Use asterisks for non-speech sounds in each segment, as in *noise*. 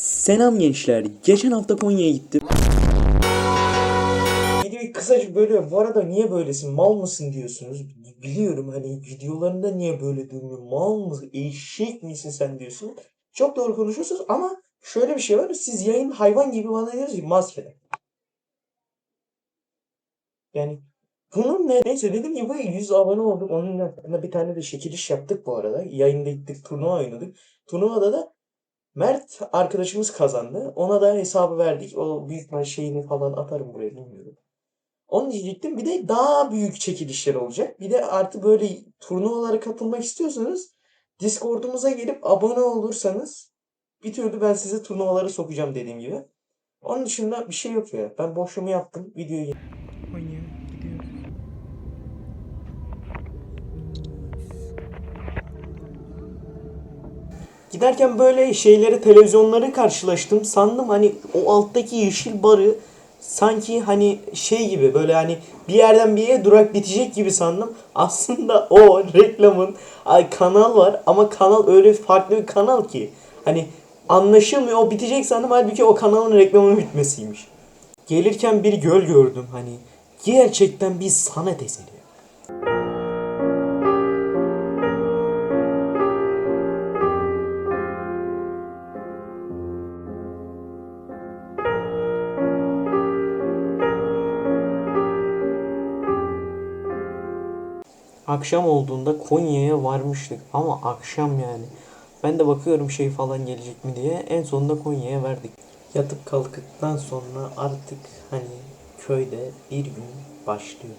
Selam gençler. Geçen hafta Konya'ya gittim. Videoyu kısacık bölüyorum. Bu arada niye böylesin? Mal mısın diyorsunuz. Biliyorum hani videolarında niye böyle durmuyor? Mal mısın? Eşek misin sen diyorsun. Çok doğru konuşuyorsunuz ama şöyle bir şey var. Siz yayın hayvan gibi bana diyorsunuz ki maskeden. Yani bunun ne? Neyse dediğim gibi 100 abone olduk. Onun bir tane de çekiliş yaptık bu arada. Yayında gittik turnuva oynadık. Turnuvada da Mert arkadaşımız kazandı. Ona da hesabı verdik. O büyük ihtimal şeyini falan atarım buraya bilmiyorum. Onu diyecektim. Bir de daha büyük çekilişler olacak. Bir de artık böyle turnuvalara katılmak istiyorsanız Discord'umuza gelip abone olursanız bir türlü ben sizi turnuvalara sokacağım dediğim gibi. Onun dışında bir şey yok ya. Ben boşluğumu yaptım. Videoyu Konya'ya gidiyoruz. Giderken böyle şeyleri televizyonları karşılaştım. Sandım hani o alttaki yeşil barı sanki hani şey gibi böyle hani bir yerden bir yere durak bitecek gibi sandım. *laughs* Aslında o reklamın ay kanal var ama kanal öyle farklı bir kanal ki hani anlaşılmıyor o bitecek sandım halbuki o kanalın reklamının bitmesiymiş. Gelirken bir göl gördüm hani gerçekten bir sanat eseri. Akşam olduğunda Konya'ya varmıştık ama akşam yani. Ben de bakıyorum şey falan gelecek mi diye. En sonunda Konya'ya verdik. Yatıp kalktıktan sonra artık hani köyde bir gün başlıyor.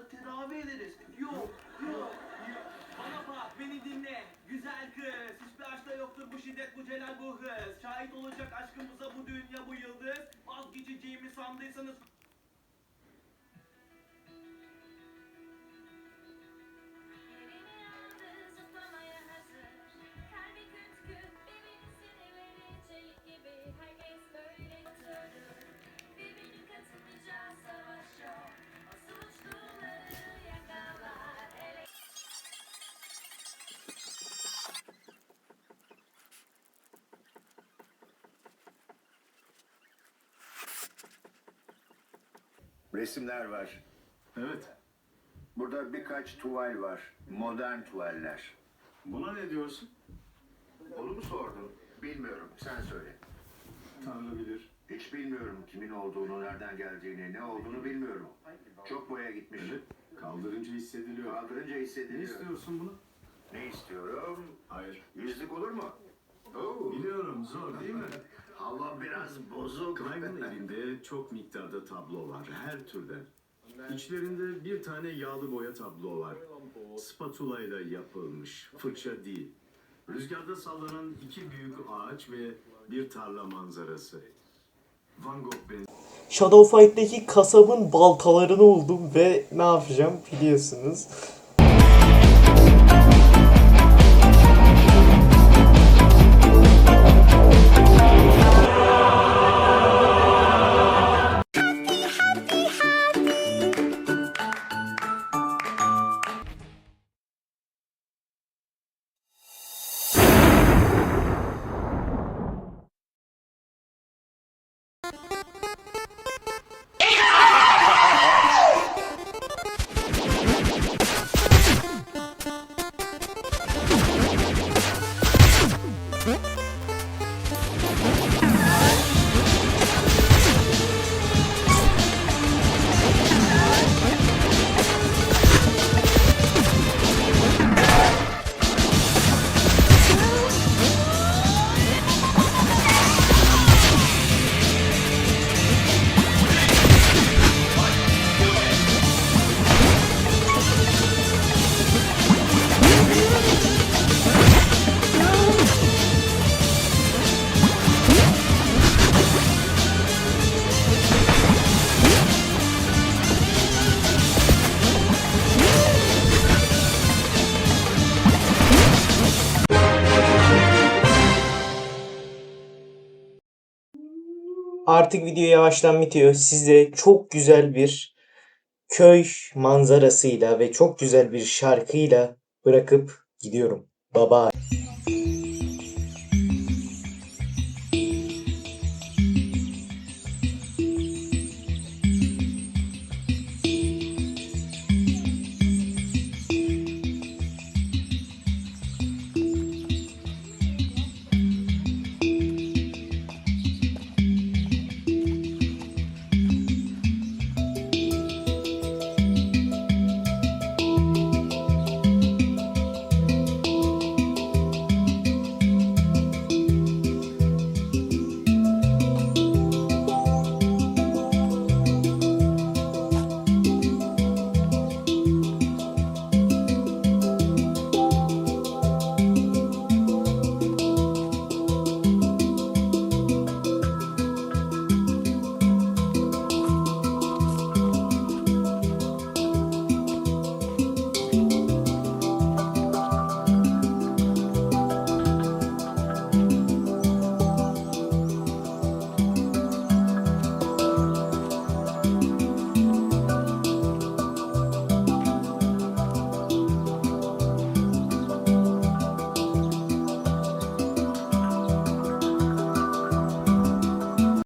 Uza tedavi ederiz. Yok, yok, yok. Bana bak, beni dinle. Güzel kız. Hiçbir aşkta yoktur bu şiddet, bu celal, bu hız. Şahit olacak aşkımıza bu dünya, bu yıldız. Vazgeçeceğimi sandıysanız Resimler var. Evet. Burada birkaç tuval var. Modern tuvaller. Buna ne diyorsun? Onu mu sordun? Bilmiyorum. Sen söyle. Tanrı bilir. Hiç bilmiyorum kimin olduğunu, nereden geldiğini, ne olduğunu bilmiyorum. Çok boya gitmiş. Evet. Kaldırınca hissediliyor. Kaldırınca Ne hissediliyor. istiyorsun bunu? Ne istiyorum? Hayır. Yüzlük olur mu? Oo. Biliyorum zor değil mi? *laughs* Hava biraz bozuk. Clive'ın elinde çok miktarda tablo var. Her türden. İçlerinde bir tane yağlı boya tablo var. Spatula ile yapılmış. Fırça değil. Rüzgarda sallanan iki büyük ağaç ve bir tarla manzarası. Van Gogh ben Shadow Fight'teki kasabın baltalarını buldum ve ne yapacağım biliyorsunuz. Artık video yavaştan bitiyor. Size çok güzel bir köy manzarasıyla ve çok güzel bir şarkıyla bırakıp gidiyorum. Baba.